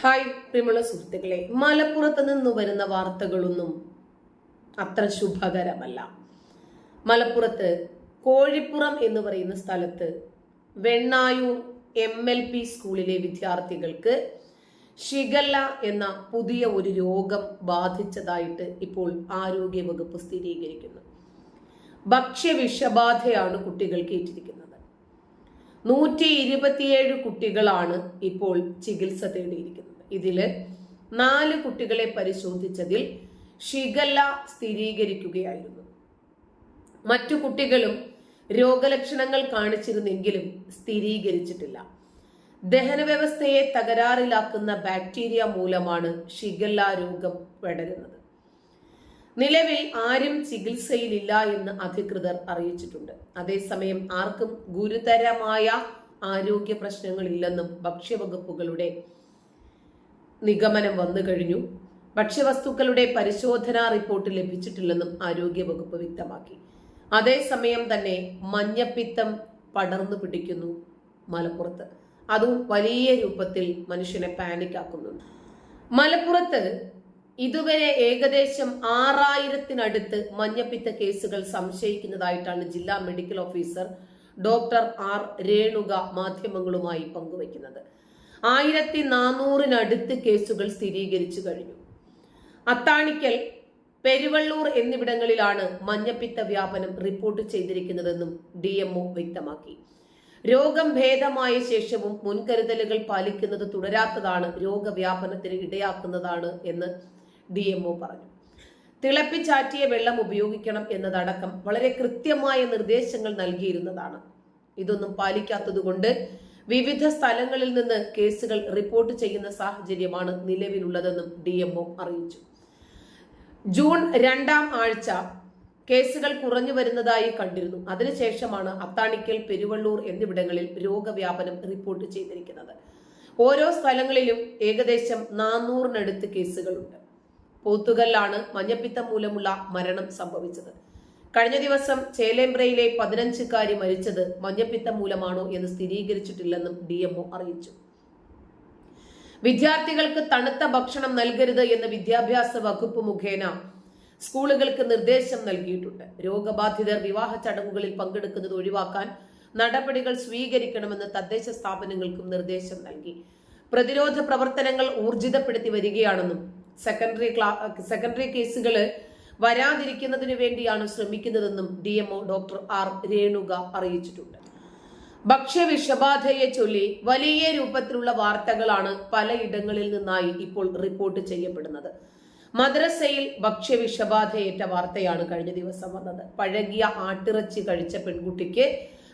Hi പ്രിയമുള്ള സുഹൃത്തുക്കളെ മലപ്പുറത്ത് നിന്ന് വരുന്ന വാർത്തകളൊന്നും അത്ര ശുഭകരമല്ല. മലപ്പുറത്ത് കോഴിപ്പുറം എന്ന് പറയുന്ന സ്ഥലത്ത് വെണ്ണായൂർ എം എൽ പി സ്കൂളിലെ വിദ്യാർത്ഥികൾക്ക് ഷിഗല്ല എന്ന പുതിയ ഒരു രോഗം ബാധിച്ചതായിട്ട് ഇപ്പോൾ ആരോഗ്യവകുപ്പ് സ്ഥിരീകരിക്കുന്നു. ഭക്ഷ്യ വിഷബാധയാണ് കുട്ടികൾക്ക് ഏറ്റിരിക്കുന്നത്. നൂറ്റി ഇരുപത്തിയേഴ് കുട്ടികളാണ് ഇപ്പോൾ ചികിത്സ തേടിയിരിക്കുന്നത്. ഇതിൽ നാല് കുട്ടികളെ പരിശോധിച്ചതിൽ ഷിഗല്ല സ്ഥിരീകരിക്കുകയായിരുന്നു. മറ്റു കുട്ടികളും രോഗലക്ഷണങ്ങൾ കാണിച്ചിരുന്നെങ്കിലും സ്ഥിരീകരിച്ചിട്ടില്ല. ദഹന വ്യവസ്ഥയെ തകരാറിലാക്കുന്ന ബാക്ടീരിയ മൂലമാണ് ഷിഗല്ല രോഗം പടരുന്നത്. നിലവിൽ ആരും ചികിത്സയിലില്ല എന്ന് അധികൃതർ അറിയിച്ചിട്ടുണ്ട്. അതേസമയം ആർക്കും ഗുരുതരമായ ആരോഗ്യ പ്രശ്നങ്ങളില്ലെന്നും ഭക്ഷ്യവകുപ്പുകളുടെ നിഗമനം വന്നു കഴിഞ്ഞു. ഭക്ഷ്യവസ്തുക്കളുടെ പരിശോധനാ റിപ്പോർട്ട് ലഭിച്ചിട്ടില്ലെന്നും ആരോഗ്യവകുപ്പ് വ്യക്തമാക്കി. അതേസമയം തന്നെ മഞ്ഞപ്പിത്തം പടർന്നു പിടിക്കുന്നു മലപ്പുറത്ത്. അതും വലിയ രൂപത്തിൽ മനുഷ്യനെ പാനിക് ആക്കുന്നുണ്ട്. മലപ്പുറത്ത് ഇതുവരെ ഏകദേശം ആറായിരത്തിനടുത്ത് മഞ്ഞപ്പിത്ത കേസുകൾ സംശയിക്കുന്നതായിട്ടാണ് ജില്ലാ medical officer doctor R Renuka മാധ്യമങ്ങളുമായി പങ്കുവയ്ക്കുന്നത്. ആയിരത്തി നാനൂറിനടുത്ത് കേസുകൾ സ്ഥിരീകരിച്ചു കഴിഞ്ഞു. അത്താണിക്കൽ പെരുവള്ളൂർ എന്നിവിടങ്ങളിലാണ് മഞ്ഞപ്പിത്ത വ്യാപനം റിപ്പോർട്ട് ചെയ്തിരിക്കുന്നതെന്നും ഡി വ്യക്തമാക്കി. രോഗം ഭേദമായ ശേഷവും മുൻകരുതലുകൾ പാലിക്കുന്നത് തുടരാത്തതാണ് രോഗവ്യാപനത്തിന് ഇടയാക്കുന്നതാണ് എന്ന് ഡി എം ഒ പറഞ്ഞു. തിളപ്പിച്ചാറ്റിയ വെള്ളം ഉപയോഗിക്കണം എന്നതടക്കം വളരെ കൃത്യമായ നിർദ്ദേശങ്ങൾ നൽകിയിരുന്നതാണ്. ഇതൊന്നും പാലിക്കാത്തതുകൊണ്ട് വിവിധ സ്ഥലങ്ങളിൽ നിന്ന് കേസുകൾ റിപ്പോർട്ട് ചെയ്യുന്ന സാഹചര്യമാണ് നിലവിലുള്ളതെന്നും ഡി അറിയിച്ചു. ജൂൺ രണ്ടാം ആഴ്ച കേസുകൾ കുറഞ്ഞു വരുന്നതായി കണ്ടിരുന്നു. അതിനുശേഷമാണ് അത്താണിക്കൽ പെരുവള്ളൂർ എന്നിവിടങ്ങളിൽ രോഗവ്യാപനം റിപ്പോർട്ട് ചെയ്തിരിക്കുന്നത്. ഓരോ സ്ഥലങ്ങളിലും ഏകദേശം നാനൂറിനടുത്ത് കേസുകളുണ്ട്. പോത്തുകല്ലാണ് മഞ്ഞപ്പിത്തം മൂലമുള്ള മരണം സംഭവിച്ചത്. കഴിഞ്ഞ ദിവസം ചേലേമ്പ്രയിലെ പതിനഞ്ചുകാരി മരിച്ചത് മഞ്ഞപ്പിത്തം മൂലമാണോ എന്ന് സ്ഥിരീകരിച്ചിട്ടില്ലെന്നും ഡി അറിയിച്ചു. വിദ്യാർത്ഥികൾക്ക് തണുത്ത ഭക്ഷണം നൽകരുത് എന്ന് വിദ്യാഭ്യാസ വകുപ്പ് മുഖേന സ്കൂളുകൾക്ക് നിർദ്ദേശം നൽകിയിട്ടുണ്ട്. രോഗബാധിതർ വിവാഹ ചടങ്ങുകളിൽ പങ്കെടുക്കുന്നത് ഒഴിവാക്കാൻ നടപടികൾ സ്വീകരിക്കണമെന്ന് തദ്ദേശ സ്ഥാപനങ്ങൾക്കും നിർദ്ദേശം നൽകി. പ്രതിരോധ പ്രവർത്തനങ്ങൾ ഊർജിതപ്പെടുത്തി വരികയാണെന്നും സെക്കൻഡറി ക്ലാ സെക്കൻഡറി കേസുകൾ വരാതിരിക്കുന്നതിന് വേണ്ടിയാണ് ശ്രമിക്കുന്നതെന്നും D MO doctor R Renuka അറിയിച്ചിട്ടുണ്ട്. ഭക്ഷ്യവിഷബാധയെ ചൊല്ലി വലിയ രൂപത്തിലുള്ള വാർത്തകളാണ് പലയിടങ്ങളിൽ നിന്നായി ഇപ്പോൾ റിപ്പോർട്ട് ചെയ്യപ്പെടുന്നത്. മദ്രസയിൽ ഭക്ഷ്യവിഷബാധയേറ്റ വാർത്തയാണ് കഴിഞ്ഞ ദിവസം വന്നത്. പഴകിയ ആട്ടിറച്ചി കഴിച്ച പെൺകുട്ടിക്ക്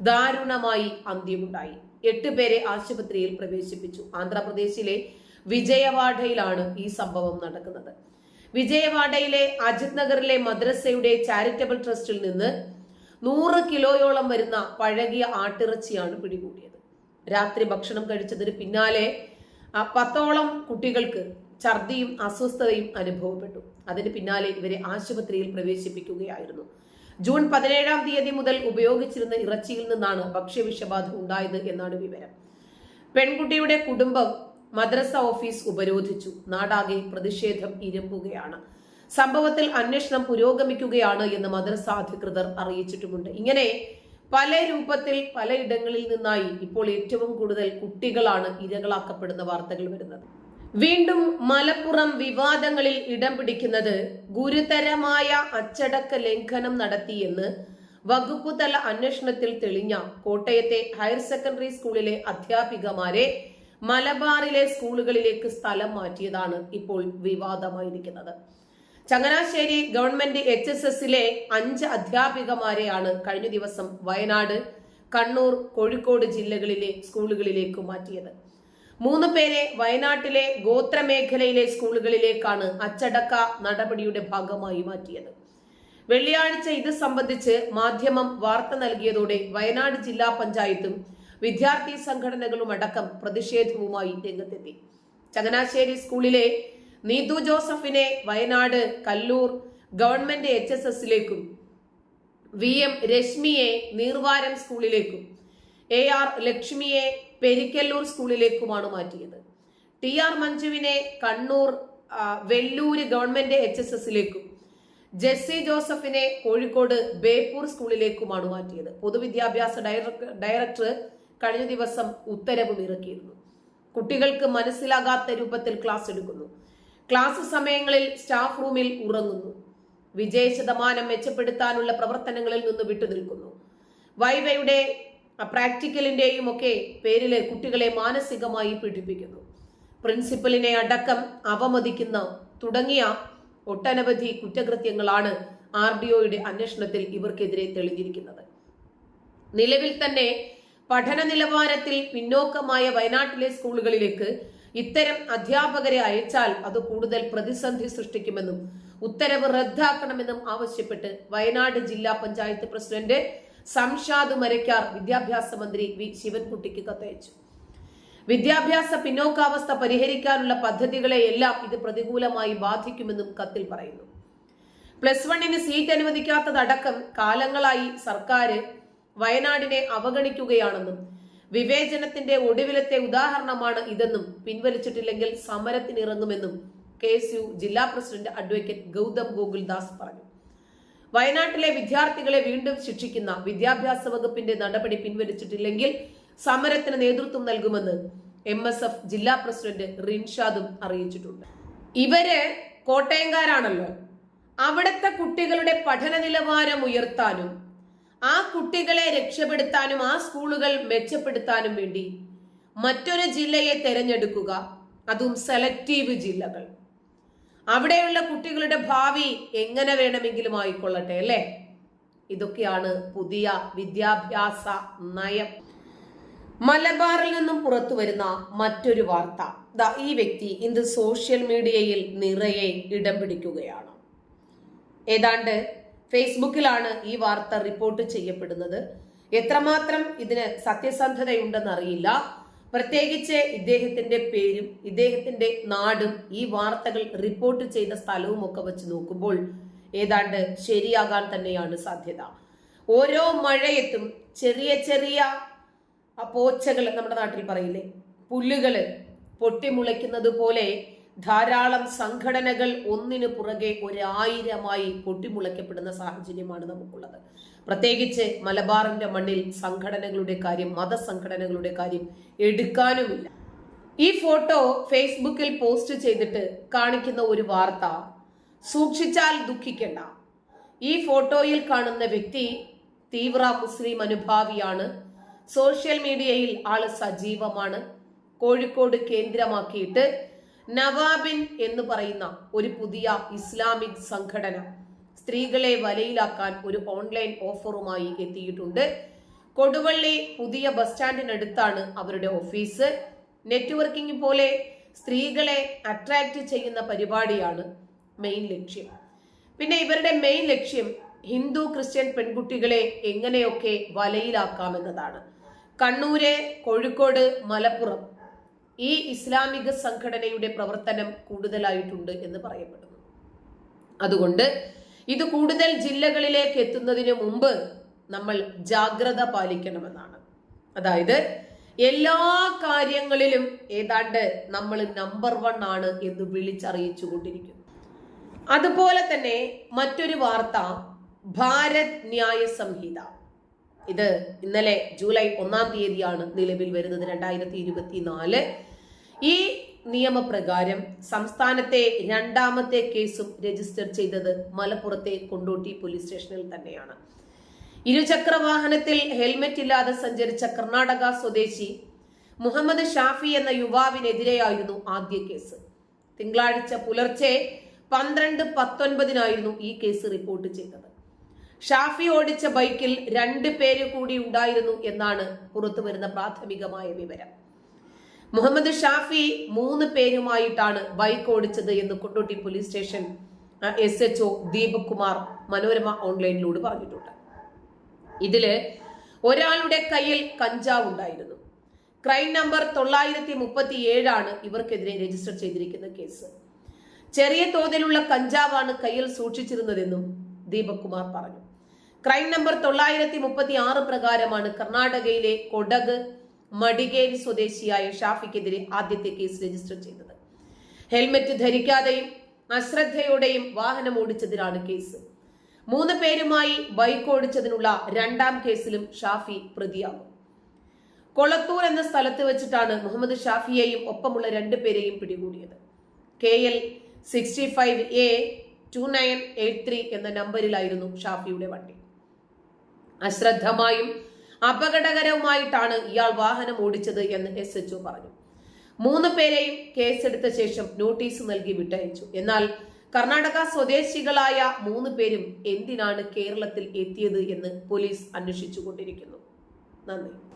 ദാരുണമായി അന്ത്യമുണ്ടായി. എട്ട് പേരെ ആശുപത്രിയിൽ പ്രവേശിപ്പിച്ചു. ആന്ധ്രാപ്രദേശിലെ വിജയവാഡയിലാണ് ഈ സംഭവം നടക്കുന്നത്. വിജയവാഡയിലെ അജിത് നഗറിലെ മദ്രസയുടെ ചാരിറ്റബിൾ ട്രസ്റ്റിൽ നിന്ന് നൂറ് കിലോയോളം വരുന്ന പഴകിയ ആട്ടിറച്ചിയാണ് പിടികൂടിയത്. രാത്രി ഭക്ഷണം കഴിച്ചതിന് പിന്നാലെ പത്തോളം കുട്ടികൾക്ക് ഛർദിയും അസ്വസ്ഥതയും അനുഭവപ്പെട്ടു. അതിന് പിന്നാലെ ഇവരെ ആശുപത്രിയിൽ പ്രവേശിപ്പിക്കുകയായിരുന്നു. ജൂൺ പതിനേഴാം തീയതി മുതൽ ഉപയോഗിച്ചിരുന്ന ഇറച്ചിയിൽ നിന്നാണ് ഭക്ഷ്യവിഷബാധ ഉണ്ടായത് എന്നാണ് വിവരം. പെൺകുട്ടിയുടെ കുടുംബം മദ്രസ ഓഫീസ് ഉപരോധിച്ചു. നാടാകെ പ്രതിഷേധം ഇരമ്പുകയാണ്. സംഭവത്തിൽ അന്വേഷണം പുരോഗമിക്കുകയാണ് എന്ന് മദ്രസ അധികൃതർ അറിയിച്ചിട്ടുമുണ്ട്. ഇങ്ങനെ പല രൂപത്തിൽ പലയിടങ്ങളിൽ നിന്നായി ഇപ്പോൾ ഏറ്റവും കൂടുതൽ കുട്ടികളാണ് ഇരകളാക്കപ്പെടുന്ന വാർത്തകൾ വരുന്നത്. വീണ്ടും മലപ്പുറം വിവാദങ്ങളിൽ ഇടം പിടിക്കുന്നത് ഗുരുതരമായ അച്ചടക്ക ലംഘനം നടത്തിയെന്ന് വകുപ്പുതല അന്വേഷണത്തിൽ തെളിഞ്ഞ കോട്ടയത്തെ ഹയർ സെക്കൻഡറി സ്കൂളിലെ അധ്യാപികമാരെ മലബാറിലെ സ്കൂളുകളിലേക്ക് സ്ഥലം മാറ്റിയതാണ് ഇപ്പോൾ വിവാദമായിരിക്കുന്നത്. ചങ്ങനാശ്ശേരി ഗവൺമെന്റ് എച്ച് എസ് എസിലെ അഞ്ച് അധ്യാപികമാരെയാണ് കഴിഞ്ഞ ദിവസം വയനാട് കണ്ണൂർ കോഴിക്കോട് ജില്ലകളിലെ സ്കൂളുകളിലേക്ക് മാറ്റിയത്. മൂന്ന് പേരെ വയനാട്ടിലെ ഗോത്രമേഖലയിലെ സ്കൂളുകളിലേക്കാണ് അച്ചടക്ക നടപടിയുടെ ഭാഗമായി മാറ്റിയത്. വെള്ളിയാഴ്ച ഇത് സംബന്ധിച്ച് മാധ്യമം വാർത്ത നൽകിയതോടെ വയനാട് ജില്ലാ പഞ്ചായത്തും വിദ്യാർത്ഥി സംഘടനകളും അടക്കം പ്രതിഷേധവുമായി രംഗത്തെത്തി. ചങ്ങനാശ്ശേരി സ്കൂളിലെ നീതു ജോസഫിനെ Wayanad Kalloor government H S എസിലേക്കും V M രശ്മിയെ നീർവാരം സ്കൂളിലേക്കും എ ആർ ലക്ഷ്മിയെ പെരിക്കല്ലൂർ സ്കൂളിലേക്കുമാണ് മാറ്റിയത്. T R മഞ്ജുവിനെ Kannur Vellur government H S എസിലേക്കും Jessy ജോസഫിനെ കോഴിക്കോട് ബേപ്പൂർ സ്കൂളിലേക്കുമാണ് മാറ്റിയത്. പൊതുവിദ്യാഭ്യാസ ഡയറക്ടർ കഴിഞ്ഞ ദിവസം ഉത്തരവും ഇറക്കിയിരുന്നു. കുട്ടികൾക്ക് മനസ്സിലാകാത്ത രൂപത്തിൽ ക്ലാസ് എടുക്കുന്നു. ക്ലാസ് സമയങ്ങളിൽ സ്റ്റാഫ് റൂമിൽ ഉറങ്ങുന്നു. വിജയ ശതമാനം മെച്ചപ്പെടുത്താനുള്ള പ്രവർത്തനങ്ങളിൽ നിന്ന് വിട്ടുനിൽക്കുന്നു. വൈവയുടെ പ്രാക്ടിക്കലിന്റെയും ഒക്കെ പേരിൽ കുട്ടികളെ മാനസികമായി പീഡിപ്പിക്കുന്നു. പ്രിൻസിപ്പലിനെ അടക്കം അവമതിക്കുന്ന തുടങ്ങിയ ഒട്ടനവധി കുറ്റകൃത്യങ്ങളാണ് ആർ ഡി ഒയുടെ അന്വേഷണത്തിൽ ഇവർക്കെതിരെ തെളിഞ്ഞിരിക്കുന്നത്. നിലവിൽ തന്നെ പഠന നിലവാരത്തിൽ പിന്നോക്കമായ വയനാട്ടിലെ സ്കൂളുകളിലേക്ക് ഇത്തരം അധ്യാപകരെ അയച്ചാൽ അത് കൂടുതൽ പ്രതിസന്ധി സൃഷ്ടിക്കുമെന്നും ഉത്തരവ് റദ്ദാക്കണമെന്നും ആവശ്യപ്പെട്ട് വയനാട് ജില്ലാ പഞ്ചായത്ത് പ്രസിഡന്റ് സംഷാദ് മരക്കാർ വിദ്യാഭ്യാസ മന്ത്രി വി ശിവൻകുട്ടിക്ക് കത്തയച്ചു. വിദ്യാഭ്യാസ പിന്നോക്കാവസ്ഥ പരിഹരിക്കാനുള്ള പദ്ധതികളെയെല്ലാം ഇത് പ്രതികൂലമായി ബാധിക്കുമെന്നും കത്തിൽ പറയുന്നു. പ്ലസ് വണ്ണിന് സീറ്റ് അനുവദിക്കാത്തതടക്കം കാലങ്ങളായി സർക്കാർ വയനാടിനെ അവഗണിക്കുകയാണെന്നും വിവേചനത്തിന്റെ ഒടുവിലത്തെ ഉദാഹരണമാണ് ഇതെന്നും പിൻവലിച്ചിട്ടില്ലെങ്കിൽ സമരത്തിനിറങ്ങുമെന്നും കെ എസ് യു ജില്ലാ പ്രസിഡന്റ് അഡ്വക്കേറ്റ് ഗൗതം ഗോകുൽദാസ് പറഞ്ഞു. വയനാട്ടിലെ വിദ്യാർത്ഥികളെ വീണ്ടും ശിക്ഷിക്കുന്ന വിദ്യാഭ്യാസ വകുപ്പിന്റെ നടപടി പിൻവലിച്ചിട്ടില്ലെങ്കിൽ സമരത്തിന് നേതൃത്വം നൽകുമെന്ന് എം എസ് എഫ് ജില്ലാ പ്രസിഡന്റ് റിൻഷാദും അറിയിച്ചിട്ടുണ്ട്. ഇവർ കോട്ടയംകാരാണല്ലോ. അവിടുത്തെ കുട്ടികളുടെ പഠന നിലവാരം ഉയർത്താനും ആ കുട്ടികളെ രക്ഷപ്പെടുത്താനും ആ സ്കൂളുകൾ മെച്ചപ്പെടുത്താനും വേണ്ടി മറ്റൊരു ജില്ലയെ തിരഞ്ഞെടുക്കുക. അതും സെലക്റ്റീവ് ജില്ലകൾ. അവിടെയുള്ള കുട്ടികളുടെ ഭാവി എങ്ങനെ വേണമെങ്കിലും ആയിക്കൊള്ളട്ടെ അല്ലേ? ഇതൊക്കെയാണ് പുതിയ വിദ്യാഭ്യാസ നയം. മലബാറിൽ നിന്നും പുറത്തു വരുന്ന മറ്റൊരു വാർത്ത. ദാ ഈ വ്യക്തി ഇന്ന് സോഷ്യൽ മീഡിയയിൽ നിറയെ ഇടം പിടിക്കുകയാണ്. ഏതാണ്ട് ഫേസ്ബുക്കിലാണ് ഈ വാർത്ത റിപ്പോർട്ട് ചെയ്യപ്പെടുന്നത്. എത്രമാത്രം ഇതിന് സത്യസന്ധതയുണ്ടെന്ന് അറിയില്ല പ്രത്യേകിച്ച് ഇദ്ദേഹത്തിന്റെ പേരും ഇദ്ദേഹത്തിന്റെ നാടും ഈ വാർത്തകൾ റിപ്പോർട്ട് ചെയ്ത സ്ഥലവും ഒക്കെ വെച്ച് നോക്കുമ്പോൾ ഏതാണ്ട് ശരിയാകാൻ തന്നെയാണ് സാധ്യത. ഓരോ മഴയത്തും ചെറിയ ചെറിയ പോച്ചകൾ നമ്മുടെ നാട്ടിൽ പറയില്ലേ? പുല്ലുകൾ പൊട്ടിമുളയ്ക്കുന്നത് പോലെ ധാരാളം സംഘടനകൾ ഒന്നിനു പുറകെ ഒരായിരമായി പൊട്ടിമുളയ്ക്കപ്പെടുന്ന സാഹചര്യമാണ് നമുക്കുള്ളത്. പ്രത്യേകിച്ച് മലബാറിന്റെ മണ്ണിൽ സംഘടനകളുടെ കാര്യം മതസംഘടനകളുടെ കാര്യം എടുക്കാനുമില്ല. ഈ ഫോട്ടോ ഫേസ്ബുക്കിൽ പോസ്റ്റ് ചെയ്തിട്ട് കാണിക്കുന്ന ഒരു വാർത്ത സൂക്ഷിച്ചാൽ ദുഃഖിക്കണ്ട. ഈ ഫോട്ടോയിൽ കാണുന്ന വ്യക്തി തീവ്ര മുസ്ലിം അനുഭാവിയാണ്. സോഷ്യൽ മീഡിയയിൽ ആൾ സജീവമാണ്. കോഴിക്കോട് കേന്ദ്രമാക്കിയിട്ട് നവാബിൻ എന്ന് പറയുന്ന ഒരു പുതിയ ഇസ്ലാമിക് സംഘടന സ്ത്രീകളെ വലയിലാക്കാൻ ഒരു ഓൺലൈൻ ഓഫറുമായി എത്തിയിട്ടുണ്ട്. കൊടുവള്ളി പുതിയ ബസ് സ്റ്റാൻഡിനടുത്താണ് അവരുടെ ഓഫീസ്. നെറ്റ്വർക്കിംഗ് പോലെ സ്ത്രീകളെ അട്രാക്ട് ചെയ്യുന്ന പരിപാടിയാണ് മെയിൻ ലക്ഷ്യം. പിന്നെ ഇവരുടെ മെയിൻ ലക്ഷ്യം ഹിന്ദു ക്രിസ്ത്യൻ പെൺകുട്ടികളെ എങ്ങനെയൊക്കെ വലയിലാക്കാമെന്നതാണ്. കണ്ണൂര് കോഴിക്കോട് മലപ്പുറം ഈ ഇസ്ലാമിക സംഘടനയുടെ പ്രവർത്തനം കൂടുതലായിട്ടുണ്ട് എന്ന് പറയപ്പെടുന്നു. അതുകൊണ്ട് ഇത് കൂടുതൽ ജില്ലകളിലേക്ക് എത്തുന്നതിന് മുമ്പ് നമ്മൾ ജാഗ്രത പാലിക്കണമെന്നാണ്. അതായത് എല്ലാ കാര്യങ്ങളിലും ഏതാണ്ട് നമ്മൾ നമ്പർ വൺ ആണ് എന്ന് വിളിച്ചറിയിച്ചു കൊണ്ടിരിക്കുന്നു. അതുപോലെ തന്നെ മറ്റൊരു വാർത്ത ഭാരത് ന്യായ സംഹിത. ഇത് ഇന്നലെ ജൂലൈ ഒന്നാം തീയതിയാണ് നിലവിൽ വരുന്നത് രണ്ടായിരത്തി ഇരുപത്തിനാല്. ഈ നിയമപ്രകാരം സംസ്ഥാനത്തെ രണ്ടാമത്തെ കേസും രജിസ്റ്റർ ചെയ്തത് മലപ്പുറത്തെ കൊണ്ടോട്ടി പോലീസ് സ്റ്റേഷനിൽ തന്നെയാണ്. ഇരുചക്ര വാഹനത്തിൽ ഹെൽമെറ്റ് ഇല്ലാതെ സഞ്ചരിച്ച കർണാടക സ്വദേശി മുഹമ്മദ് ഷാഫി എന്ന യുവാവിനെതിരെയായിരുന്നു ആദ്യ കേസ്. തിങ്കളാഴ്ച പുലർച്ചെ പന്ത്രണ്ട് പത്തൊൻപതിനായിരുന്നു ഈ കേസ് റിപ്പോർട്ട് ചെയ്തത്. ഷാഫി ഓടിച്ച ബൈക്കിൽ രണ്ട് പേര് കൂടി ഉണ്ടായിരുന്നു എന്നാണ് പുറത്തുവരുന്ന പ്രാഥമികമായ വിവരം. മുഹമ്മദ് ഷാഫി മൂന്ന് പേരുമായിട്ടാണ് ബൈക്ക് ഓടിച്ചത് എന്ന് Kondotty police station S H O Deepak Kumar Manorama ഓൺലൈനിലൂടെ പറഞ്ഞിട്ടുണ്ട്. ഇതിൽ ഒരാളുടെ കയ്യിൽ കഞ്ചാവ് ഉണ്ടായിരുന്നു. ക്രൈം നമ്പർ തൊള്ളായിരത്തി മുപ്പത്തി ഏഴാണ് ഇവർക്കെതിരെ രജിസ്റ്റർ ചെയ്തിരിക്കുന്ന കേസ്. ചെറിയ തോതിലുള്ള കഞ്ചാവാണ് കയ്യിൽ സൂക്ഷിച്ചിരുന്നതെന്നും ദീപക് കുമാർ പറഞ്ഞു. ക്രൈം നമ്പർ തൊള്ളായിരത്തി മുപ്പത്തി ആറ് പ്രകാരമാണ് കർണാടകയിലെ കൊടക് മടികേരി സ്വദേശിയായ ഷാഫിക്കെതിരെ ആദ്യത്തെ കേസ് രജിസ്റ്റർ ചെയ്തത്. ഹെൽമറ്റ് ധരിക്കാതെയും അശ്രദ്ധയോടെയും വാഹനം ഓടിച്ചതിനാണ് കേസ്. മൂന്ന് പേരുമായി ബൈക്ക് ഓടിച്ചതിനുള്ള രണ്ടാം കേസിലും ഷാഫി പ്രതിയാകും. കൊളത്തൂർ എന്ന സ്ഥലത്ത് വെച്ചിട്ടാണ് മുഹമ്മദ് ഷാഫിയെയും ഒപ്പമുള്ള രണ്ടുപേരെയും പിടികൂടിയത്. K L sixty five A two nine eight three എന്ന നമ്പറിലായിരുന്നു ഷാഫിയുടെ വണ്ടി. അശ്രദ്ധമായും അപകടകരവുമായിട്ടാണ് ഇയാൾ വാഹനം ഓടിച്ചത് എന്ന് എസ് എച്ച് പറഞ്ഞു. മൂന്ന് പേരെയും കേസെടുത്ത ശേഷം നോട്ടീസ് നൽകി വിട്ടയച്ചു. എന്നാൽ കർണാടക സ്വദേശികളായ മൂന്ന് പേരും എന്തിനാണ് കേരളത്തിൽ എത്തിയത് എന്ന് പോലീസ് അന്വേഷിച്ചുകൊണ്ടിരിക്കുന്നു. നന്ദി.